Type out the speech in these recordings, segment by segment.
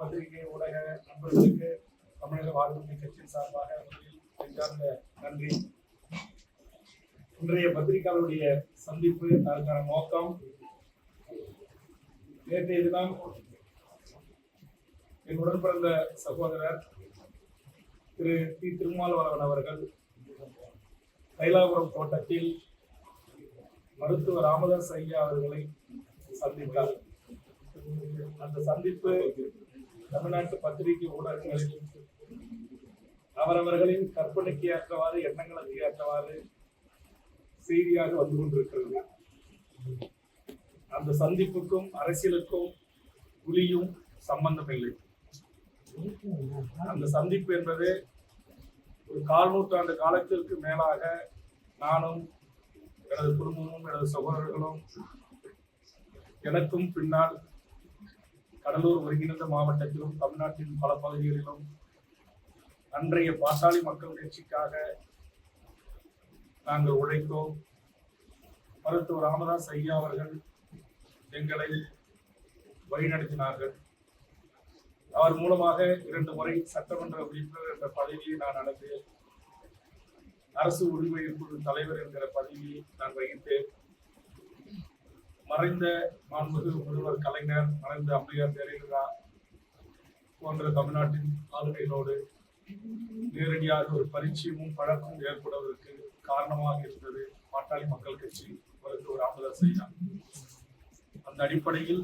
பத்திரிகை ஊடக நண்பர்களுக்கு தமிழக வாழ்வுரிமை கட்சியின் சார்பாக முதலில் நெஞ்சார்ந்த நன்றி. இன்றைய பத்திரிகையாளருடைய சந்திப்பு அதற்கான நோக்கம் நேற்றைய தினம் என் பிறந்த சகோதரர் திரு டி. திருமாவளவன் அவர்கள் தைலாபுரம் தோட்டத்தில் மருத்துவர் ராமதாஸ் ஐயா அவர்களை சந்தித்தார். அந்த சந்திப்பு தமிழ்நாட்டு பத்திரிகை ஊடகங்களில் அவரவர்களின் கற்பனைக்கு ஏற்றவாறு எண்ணங்களுக்கு ஏற்றவாறு செய்தியாக வந்து கொண்டிருக்கிறது. அந்த சந்திப்புக்கும் அரசியலுக்கும் புலியும் சம்பந்தமில்லை. அந்த சந்திப்பு என்பது ஒரு கால் நூற்றாண்டு காலத்திற்கு மேலாக நானும் எனது குடும்பமும் எனது சகோதரர்களும் எனக்கும் பின்னால் கடலூர் ஒருங்கிணைந்த மாவட்டத்திலும் தமிழ்நாட்டின் பல பகுதிகளிலும் அன்றைய பாட்டாளி மக்கள் கட்சிக்காக நாங்கள் உழைத்தோம். மருத்துவர் ராமதாஸ் ஐயா அவர்கள் எங்களை வழிநடத்தினார்கள். அவர் மூலமாக இரண்டு முறை சட்டமன்ற உறுப்பினர் என்ற பதவியை நான் அடைந்தேன் அரசு உரிமை குழு தலைவர் என்கிற பதவியை நான் வகித்தேன். மறைந்த மாண்புமிகு முதல்வர் கலைஞர் மறைந்த அம்மையார் ஜெயலலிதா போன்ற தமிழ்நாட்டின் ஆளுமைகளோடு நேரடியாக ஒரு பரிச்சயமும் பழக்கமும் ஏற்படுவதற்கு காரணமாக இருந்தது பாட்டாளி மக்கள் கட்சி. மருத்துவர் ராமதாஸ் ஐயா அந்த அடிப்படையில்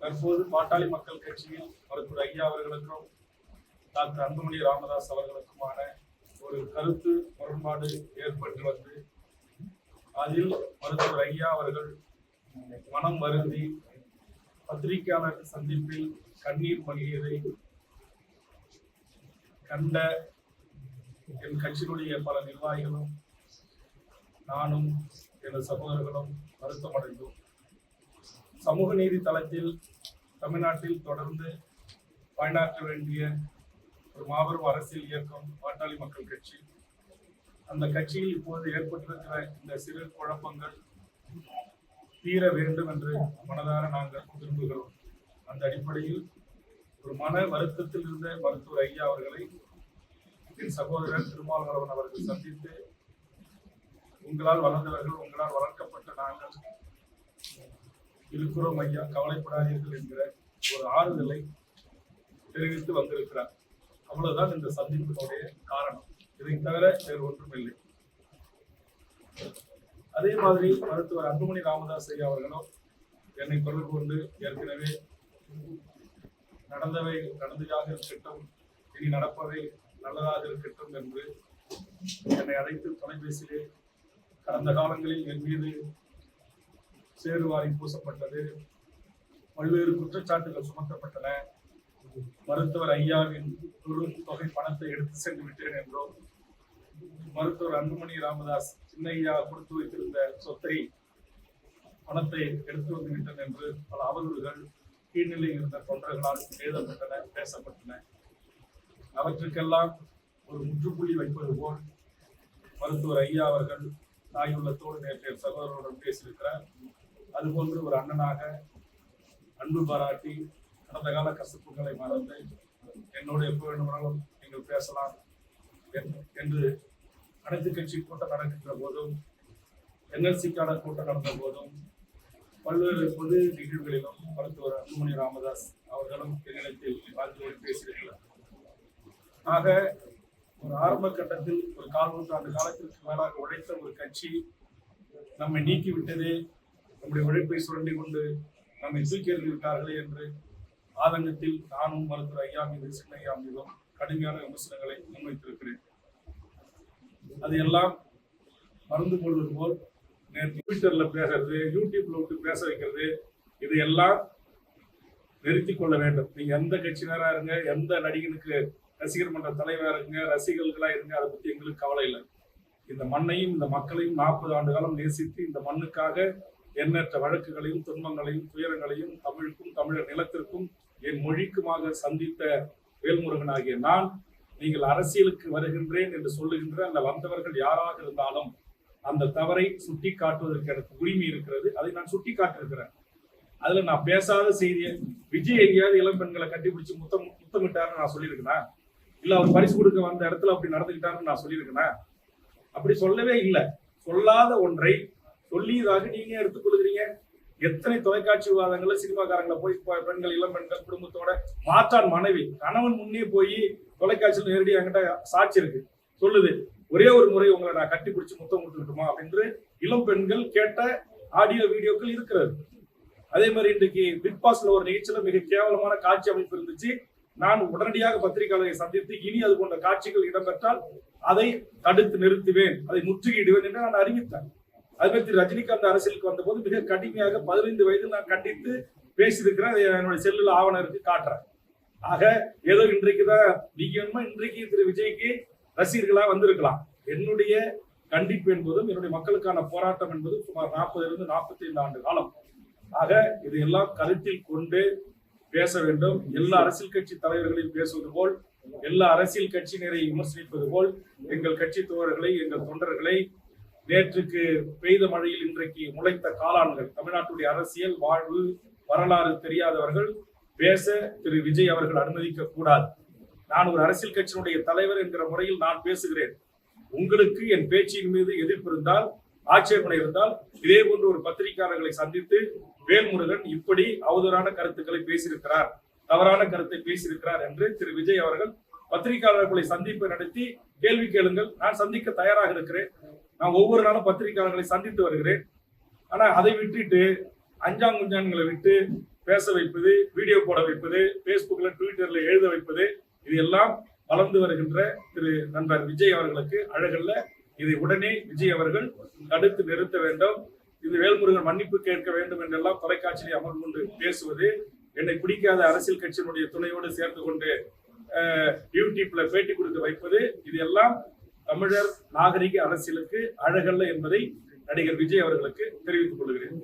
தற்போது பாட்டாளி மக்கள் கட்சியில் மருத்துவர் ஐயா அவர்களுக்கும் டாக்டர் அன்புமணி ராமதாஸ் அவர்களுக்குமான ஒரு கருத்து முரண்பாடு ஏற்பட்டு வந்து அதில் மருத்துவர் ஐயா அவர்கள் மனம் வருந்தி பத்திரிகையாளர் சந்திப்பில் கண்ணீர் மல்கியதை கண்ட என் கட்சியினுடைய பல நிர்வாகிகளும் நானும் எனது சகோதரர்களும் வருத்தமடைந்தோம். சமூக நீதி தளத்தில் தமிழ்நாட்டில் தொடர்ந்து பயனாற்ற வேண்டிய ஒரு மாபெரும் அரசியல் இயக்கம் பாட்டாளி மக்கள் கட்சி. அந்த கட்சியில் இப்போது ஏற்பட்டிருக்கிற இந்த சிறு குழப்பங்கள் தீர வேண்டும் என்று மனதார நாங்கள் விரும்புகிறோம். அந்த அடிப்படையில் ஒரு மன வருத்தத்தில் இருந்த மருத்துவர் ஐயா அவர்களை என் சகோதரர் திருமாவளவன் அவர்கள் சந்தித்து உங்களால் வளர்ந்தவர்கள் உங்களால் வளர்க்கப்பட்ட நாங்கள் இருக்கிறோம் ஐயா கவலைப்படாதீர்கள் என்கிற ஒரு ஆறுதலை தெரிவித்து வந்திருக்கிறார். அவ்வளவுதான் இந்த சந்திப்பினுடைய காரணம். இதை தவிர வேறு ஒன்றும் இல்லை அதே மாதிரி மருத்துவர் அன்புமணி ராமதாஸ் ஐயா அவர்களும் என்னை தொடர்பு கொண்டு ஏற்கனவே நடந்தவை நடந்ததாக இருக்கட்டும் இனி நடப்பவை நல்லதாக இருக்கட்டும் என்று என்னை அழைத்து தொலைபேசியிலே கடந்த காலங்களில் என் மீது சேருவாரி பூசப்பட்டது. பல்வேறு குற்றச்சாட்டுகள் சுமத்தப்பட்டன. மருத்துவர் ஐயாவின் பெரும் தொகை பணத்தை எடுத்து சென்று விட்டேன் என்றும் மருத்துவர் அன்புமணி ராமதாஸ் சின்னையா கொடுத்து வைத்திருந்த சொத்தை பணத்தை எடுத்து வந்து என்று பல அவதூறுகள் கீழ்நிலையில் இருந்த தொண்டர்களால் எழுதப்பட்டன பேசப்பட்டன. அவற்றுக்கெல்லாம் ஒரு முற்றுப்புள்ளி வைப்பது போல் மருத்துவர் ஐயா அவர்கள் தாயுள்ளத்தோடு நேற்றைய சகோதரருடன் பேசியிருக்கிறார். அதுபோன்று ஒரு அண்ணனாக அன்பு பாராட்டி கடந்த கால கசப்புகளை மறந்து என்னோடு எப்போ வேண்டுமானாலும் நீங்கள் பேசலாம் என்று அனைத்து கட்சி கூட்டம் நடக்கின்ற போதும் என்எல்சிக்கான கூட்டம் நடந்த போதும் பல்வேறு பொது நிகழ்வுகளிலும் மருத்துவர் அன்புமணி ராமதாஸ் அவர்களும் என்னிடத்தில் வாழ்த்து பேசியிருக்கிறார். ஆக ஒரு ஆரம்ப கட்டத்தில் ஒரு கால் நூற்றாண்டு காலத்திற்கு மேலாக உழைத்த ஒரு கட்சி நம்மை நீக்கிவிட்டதே. நம்முடைய உழைப்பை சுரண்டி கொண்டு நம்மை தூக்கி விட்டார்களே என்று ஆதங்கத்தில் நானும் மருத்துவர் ஐயா மீது சின்ன ஐயா மீதும் கடுமையான விமர்சனங்களை முன்வைத்திருக்கிறேன். அது எல்லாம் மறந்து கொள்வது போல் நேற்று ட்விட்டர்ல பேசுறது யூடியூப்ல விட்டு பேச வைக்கிறது இதையெல்லாம் நிறுத்தி கொள்ள வேண்டும். நீங்க எந்த கட்சியினராக இருங்க எந்த நடிகனுக்கு ரசிகர் மன்ற தலைவராக இருங்க ரசிகர்களாக இருங்க அதை பற்றி எங்களுக்கு கவலை இல்லை. இந்த மண்ணையும் இந்த மக்களையும் நாற்பது ஆண்டு காலம் நேசித்து இந்த மண்ணுக்காக எண்ணற்ற வழக்குகளையும் துன்பங்களையும் துயரங்களையும் தமிழுக்கும் தமிழர் நிலத்திற்கும் என் மொழிக்குமாக சந்தித்த வேல்முருகன் ஆகிய நான் நீங்கள் அரசியலுக்கு வருகின்றேன் என்று சொல்லுகின்ற அந்த வந்தவர்கள் யாராக இருந்தாலும் அந்த தவறை சுட்டி காட்டுவதற்கு எனக்கு உரிமை இருக்கிறது. அதை நான் சுட்டி காட்டிருக்கிறேன் அதுல நான் பேசாத செய்தியை விஜய் எங்கேயாவது இளம் பெண்களை கட்டிப்பிடிச்சு முத்தம் முத்தமிட்டாருன்னு நான் சொல்லியிருக்கிறேன் இல்ல அவர் பரிசு கொடுக்க வந்த இடத்துல அப்படி நடந்துக்கிட்டாருன்னு நான் சொல்லியிருக்கேன்? அப்படி சொல்லவே இல்லை. சொல்லாத ஒன்றை சொல்லியதாக நீங்க எடுத்துக்கொள்கிறீங்க. எத்தனை தொலைக்காட்சி விவாதங்கள்ல சினிமாக்காரங்களை போய் பெண்கள் இளம் பெண்கள் குடும்பத்தோட மாற்றான் மனைவி. கணவன் முன்னே போய் தொலைக்காட்சியில் நேரடி என்கிட்ட சாட்சி இருக்கு. சொல்லுது ஒரே ஒரு முறை உங்களை நான் கட்டி பிடிச்சி முத்தம் கொடுத்துக்கிட்டுமா அப்படின்னு இளம் பெண்கள் கேட்ட ஆடியோ வீடியோக்கள் இருக்கிறது. அதே மாதிரி இன்றைக்கு பிக் பாஸ்ல ஒரு நிகழ்ச்சியில மிக கேவலமான காட்சி அமைப்பு இருந்துச்சு. நான் உடனடியாக பத்திரிகையாளரை சந்தித்து இனி அது போன்ற காட்சிகள் இடம்பெற்றால் அதை தடுத்து நிறுத்துவேன் அதை முற்றுகையிடுவேன் என்று நான் அறிவித்தேன். அதுமாதிரி திரு ரஜினிகாந்த் அரசியலுக்கு வந்தபோது மிக கடுமையாக பதினைந்து வயதில் நான் கண்டித்து பேசியிருக்கிறேன். அதை என்னுடைய செல்லில் ஆவணம் இருக்கு காட்டுறேன். ஆக ஏதோ இன்றைக்கு தான் நீங்க வேணுமா இன்றைக்கு திரு விஜய்க்கு ரசிகர்களா வந்திருக்கலாம். என்னுடைய கண்டிப்பு என்பதும் என்னுடைய மக்களுக்கான போராட்டம் என்பதும் சுமார் நாற்பதிலிருந்து நாற்பத்தி ஐந்து ஆண்டு காலம். ஆக இதையெல்லாம் கருத்தில் கொண்டு பேச வேண்டும். எல்லா அரசியல் கட்சி தலைவர்களையும் பேசுவது போல் எல்லா அரசியல் கட்சியினரை விமர்சிப்பது போல் எங்கள் கட்சி தோழர்களை எங்கள் தொண்டர்களை நேற்றுக்கு பெய்த மழையில் இன்றைக்கு முளைத்த காளான்கள் தமிழ்நாட்டுடைய அரசியல் வாழ்வு வரலாறு தெரியாதவர்கள் பேச திரு விஜய் அவர்கள் அனுமதிக்க கூடாது. நான் ஒரு அரசியல் கட்சியினுடைய தலைவர் என்கிற முறையில் நான் பேசுகிறேன். உங்களுக்கு என் பேச்சின் மீது எதிர்ப்பு இருந்தால் ஆட்சேபனை இருந்தால் இதே போன்று ஒரு பத்திரிகையாளர்களை சந்தித்து வேல்முருகன் இப்படி அவதூறான கருத்துக்களை பேசியிருக்கிறார் தவறான கருத்தை பேசியிருக்கிறார் என்று திரு விஜய் அவர்கள் பத்திரிகையாளர்களை சந்திப்பை நடத்தி கேள்வி கேளுங்கள். நான் சந்திக்க தயாராக இருக்கிறேன். நான் ஒவ்வொரு நாளும் பத்திரிகையாளர்களை சந்தித்து வருகிறேன். ஆனால் அதை விட்டுட்டு அஞ்சாங்குஞ்சான்களை விட்டு பேச வைப்பது வீடியோ போட வைப்பது ஃபேஸ்புக்கில் ட்விட்டரில் எழுத வைப்பது இது எல்லாம் வளர்ந்து வருகின்ற திரு நண்பர் விஜய் அவர்களுக்கு அழகல்ல. இதை உடனே விஜய் அவர்கள் தடுத்து நிறுத்த வேண்டும். இது வேல்முருகன் மன்னிப்பு கேட்க வேண்டும் என்றெல்லாம் தொலைக்காட்சியில் அமர்ந்து கொண்டு பேசுவது. என்னை பிடிக்காத அரசியல் கட்சியினுடைய துணையோடு சேர்ந்து கொண்டு யூடியூப்ல பேட்டி கொடுக்க வைப்பது. இது எல்லாம் தமிழர் நாகரிக அரசியலுக்கு அழகல்ல என்பதை நடிகர் விஜய் அவர்களுக்கு தெரிவித்துக் கொள்கிறேன்.